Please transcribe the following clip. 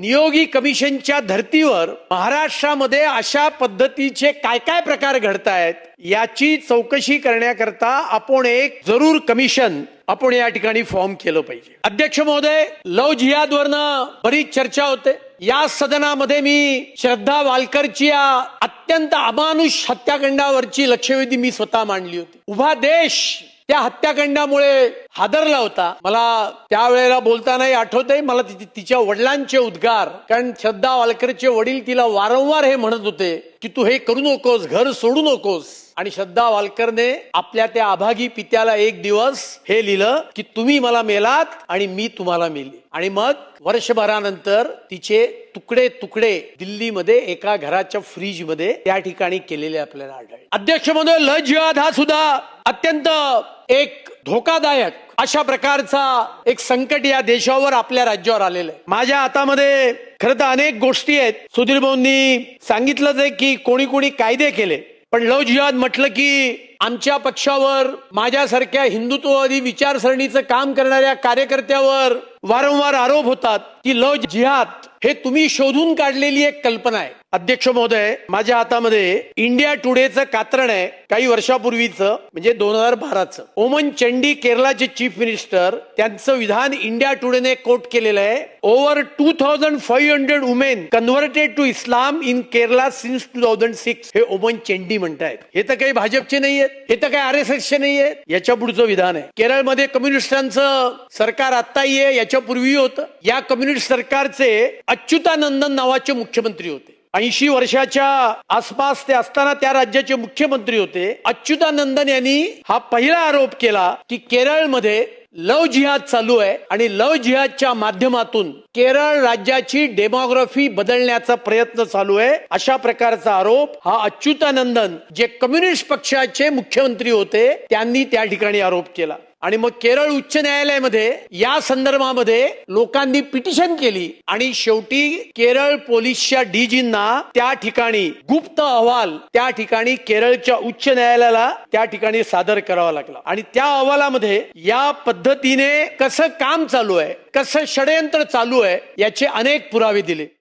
नियोगी कमिशनच्या धर्तीवर महाराष्ट्रामध्ये अशा पद्धतीचे काय काय प्रकार घडतायत याची चौकशी करण्याकरता आपण एक जरूर कमिशन आपण या ठिकाणी फॉर्म केलं पाहिजे. अध्यक्ष महोदय लव जिहाद वरनं बरीच चर्चा होते. या सदनामध्ये मी श्रद्धा वालकरची या अत्यंत अमानुष हत्याकांडावरची लक्षवेधी मी स्वतः मांडली होती. उभा देश त्या हत्याकांडामुळे हादरला होता. मला त्यावेळेला बोलतानाही आठवतंय मला ति- तिच्या वडिलांचे उद्गार. कारण श्रद्धा वालकरचे वडील तिला वारंवार हे म्हणत होते की तू हे करू नकोस घर सोडू नकोस. आणि श्रद्धा वालकरने आपल्या त्या अभागी पित्याला एक दिवस हे लिहिलं की तुम्ही मला मेलात आणि मी तुम्हाला मेली. आणि मग वर्षभरानंतर तिचे तुकडे तुकडे दिल्लीमध्ये एका घराच्या फ्रीजमध्ये त्या ठिकाणी केलेले आपल्याला आढळले. अध्यक्ष म्हणून लज जिहाद हा सुद्धा अत्यंत एक धोकादायक अशा प्रकारचा एक संकट या देशावर आपल्या राज्यावर आलेलं आहे. माझ्या हातामध्ये खरं तर अनेक गोष्टी आहेत. सुधीर भाऊंनी सांगितलंच आहे की कोणी कोणी कायदे केले. पण लव जिहाद म्हटलं की आमच्या पक्षावर माझ्यासारख्या हिंदुत्ववादी विचारसरणीचं काम करणाऱ्या कार्यकर्त्यावर वारंवार आरोप होतात की लव जिहाद हे तुम्ही शोधून काढलेली एक कल्पना आहे. अध्यक्ष महोदय माझ्या हातामध्ये इंडिया टुडेचं कात्रण आहे. काही वर्षापूर्वीचं म्हणजे दोन हजार बाराचं. ओमन चंडी केरळाचे चीफ मिनिस्टर त्यांचं विधान इंडिया टुडेने कोट केलेलं आहे. Over two thousand five hundred women converted to Islam in Kerala since two thousand six हे ओमन चेंडी म्हणतायत. हे तर काही भाजपचे नाही आहेत. हे तर काही आर एस एसचे नाही आहेत. याच्या पुढचं विधान आहे. केरळमध्ये कम्युनिस्टांचं सरकार आत्ताही आहे. याच्या पूर्वी होतं. या कम्युनिस्ट सरकारचे अच्युतानंदन नावाचे मुख्यमंत्री होते. ऐंशी वर्षाच्या आसपास ते असताना त्या राज्याचे मुख्यमंत्री होते. अच्युतानंदन यांनी हा पहिला आरोप केला की केरळमध्ये लव जिहाद चालू आहे आणि लव जिहादच्या माध्यमातून केरळ राज्याची डेमोग्राफी बदलण्याचा प्रयत्न चालू आहे. अशा प्रकारचा आरोप हा अच्युतानंदन जे कम्युनिस्ट पक्षाचे मुख्यमंत्री होते त्यांनी त्या ठिकाणी आरोप केला. आणि मग केरळ उच्च न्यायालयामध्ये या संदर्भामध्ये लोकांनी पिटिशन केली. आणि शेवटी केरळ पोलीसच्या डीजींना त्या ठिकाणी गुप्त अहवाल त्या ठिकाणी केरळच्या उच्च न्यायालयाला त्या ठिकाणी सादर करावा लागला. आणि त्या अहवालामध्ये या पद्धतीने कसं काम चालू आहे कसं षडयंत्र चालू आहे याचे अनेक पुरावे दिले.